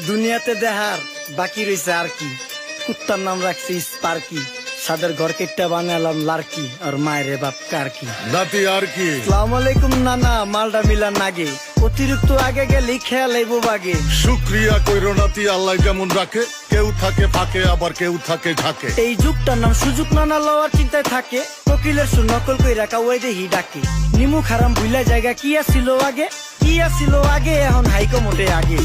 দুনিয়াতে দেহার বাকি রয়েছে আর কি। কুত্তার নাম রাখছি স্পার্কি। সাদের ঘর কেটটা বানালাম লার্কি আর মায়ের বাপ কারকি। নাতি আর কি। আলাইকুম নানা মালডা মিলা নাগে অতিরিক্ত আগে গেলে খেয়াল আইব বাগে। শুক্রিয়া কইরো নাতি আল্লাহ যেমন রাখে? কেউ থাকে ফাঁকে আবার কেউ থাকে ঝাঁকে। এই যুগটার নাম সুযোগ নানা লওয়ার চিন্তায় থাকে। কোকিলের সু নকল কই রাখা ওই দেহি ডাকে। নিমু খারাম ভুলা জায়গা কি আছিল আগে? কি আছিল আগে? এখন হাইকো মোটে আগে।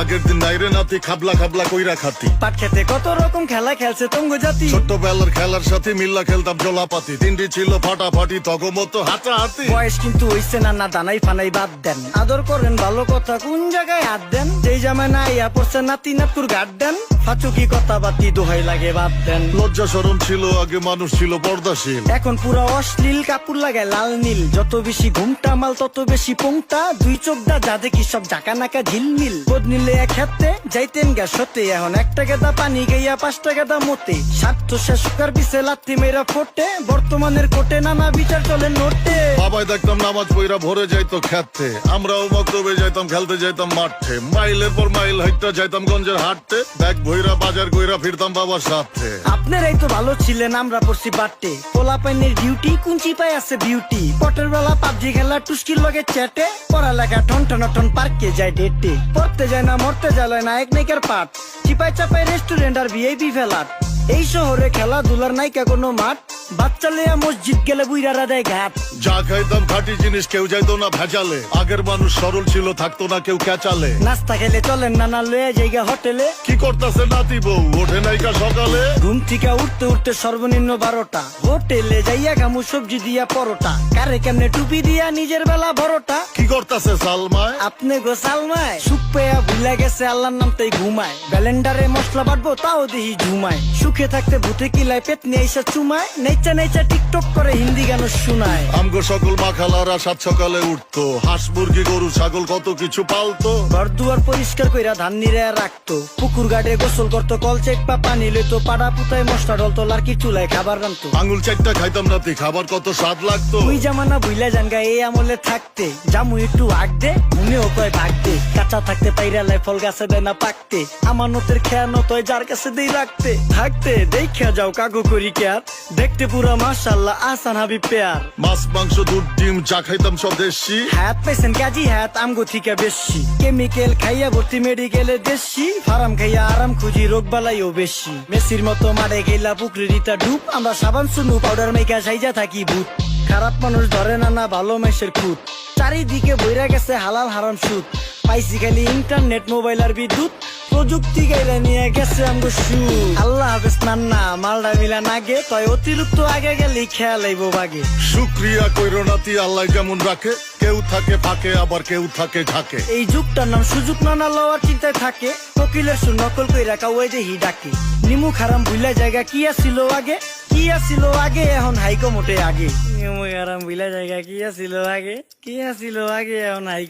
আগের দিন নাইরে নাতি খাবলা খাবলা কইরা খাতি। পাট খেতে কত রকম খেলা খেলছে তঙ্গ জাতি। ছোট্টবেলার খেলার সাথে মিল্লা খেলতাম জলাপাতি। তিনটি ছিল ফাটাফাটি তগমতো হাতাহাতি। বয়স কিন্তু হইছে না না দানাই ফানাই বাদ দেন। আদর করেন ভালো কথা কোন জায়গায় হাত দেন? ইয়া পড়ছে নাতি নাতুর গাট দেন ফাচুকি কথা বাতি দোহাই লাগে বাদ দেন। লজ্জা সরম ছিল আগে মানুষ ছিল পর্দাশীল। এখন পুরো অশ্লীল কাপড় লাগায় লাল নীল। যত বেশি ঘুমটা মাল তত বেশি পোংটা। দুই চোখ দা যা দেখি সব নাকা ঝিলমিল বোধ নিলে এক হাতে যাইতেন গা সতে। এখন একটা গেদা পানি গাইয়া পাঁচটা গেদা মতে। স্বার্থ শেষকার বিছে লাত্তি মেয়েরা ফোটে। বর্তমানের কোটে নানা বিচার চলে নোটে। বাবাই দেখতাম নামাজ পইরা ভরে যাইতো খেতে। আমরাও মক্তবে যাইতাম খেলতে যাইতাম মাঠে। মাইলের পর মাইল হাইটটা যাইতাম গঞ্জের হাটতে ব্যাগ বাজার কইরা ফিরতাম বাবার সাথে। তো ভালো ছিলেন, আমরা পড়ছি বাট্টে পোলা পাইনের ডিউটি কুঞ্চি আছে বিউটি পটের বেলা পাবজি খেলা, টুস্কির লগে চ্যাটে পড়ালেখা টন টন টন পার্কে যায় ডেটে পড়তে যায় না, মরতে যায় না, এক নাইকার পাট চিপাই চাপাই রেস্টুরেন্ট আর ভিআইপি ফেলাট এই শহরে খেলাধুলার নাইকা কোনো মাঠ বাচ্চা লেয়া মসজিদ গেলে বুইরারা দেয় ঘাট। যা খাইতাম খাঁটি জিনিস কেউ যাইতো না ভেজালে। আগের মানুষ সরল ছিল থাকতো না কেউ ক্যাচালে। নাস্তা খেলে চলেন নানা লয়ে জায়গা হোটেলে। কি করতাছে নাতি বউ ওঠে নাইকা সকালে? ঘুম থেকে উঠতে উঠতে সর্বনিম্ন বারোটা। হোটেলে যাইয়া গামু সবজি দিয়া পরোটা। কারে কেমনে টুপি দিয়া নিজের বেলা বড়টা? করতাছে সালমায়? আপনি গো সালমায় সুখ পেয়া ভুলে গেছে আল্লাহর নাম তাই ঘুমায়। ব্যালেন্ডারে মশলা বাটবো তাও দেহি ঝুমায়। সুখে থাকতে ভূতে কিলায় পেট নিয়ে এসে চুমায়? নেচা নেচা টিকটক করে হিন্দি গান শোনায়। আমগো সকল মাখালারা সাত সকালে উঠতো। হাঁস মুরগি গরু ছাগল কত কিছু পালতো। ঘর দুয়ার পরিষ্কার কইরা ধান নিরে রাখতো। পুকুর গাড়ে গোসল করতো কল চেপা পানি লইতো পাড়া পুতায় মশলা ডলতো লার্কি চুলায় খাবার রান্তো আঙুল চারটা খাইতাম নাতি খাবার কত স্বাদ লাগতো। তুই জামানা বুইলা জানগা এই আমলে থাকতে। জামু একটু আগ দে ঘুমেও কয় ভাগ দে কাঁচা থাকতে পাইরালাই ফল গাছে দেয় না পাকতে। আমার নতের খেয়া নতয় যার কাছে দেই রাখতে। থাকতে দেখা যাও কাগু করি কেয়ার। দেখতে পুরা মাশাল্লাহ আসান হাবি পেয়ার। মাছ মাংস দুধ ডিম যা খাইতাম সব দেশি। হাত পেছেন কাজী হাত আমগো থিকা বেশি। কেমিক্যাল খাইয়া ভর্তি মেডিকেলে দেশি। ফার্ম খাইয়া আরাম খুঁজি রোগ বালাইও বেশি। মেসির মতো মারে গেলা পুকুরে রিতা ডুব। আমরা সাবান সুনু পাউডার মেকা সাইজা থাকি ভূত। খারাপ মানুষ ধরে না না ভালো মেসের খুঁত। চারিদিকে বইরা গেছে হালাল হারাম সুদ। পাইছি খালি ইন্টারনেট মোবাইল আর বিদ্যুৎ। প্রযুক্তি গাইলা নিয়ে গেছে আমগো সু আল্লাহ হাফেজ নান্না মালডা মিলা নাগে তয় অতিরিক্ত আগে গেলে খেয়াল আইব বাগে। শুক্রিয়া কইরো নাতি আল্লাহ যেমন রাখে কেউ থাকে ফাঁকে আবার কেউ থাকে ঝাঁকে। এই যুগটার নাম সুযোগ নানা লওয়ার চিন্তায় থাকে। কোকিলের সু নকল কই রাখা ওই দেহি ডাকে। নিমু খারাম ভুলা জায়গা কি আসিল আগে? কি আছিল আগে? এখন হাইকো মোটে আগে। নিমু আরাম বিলা জায়গা, কি আছিল আগে? কি আছিল আগে? এখন হাইকো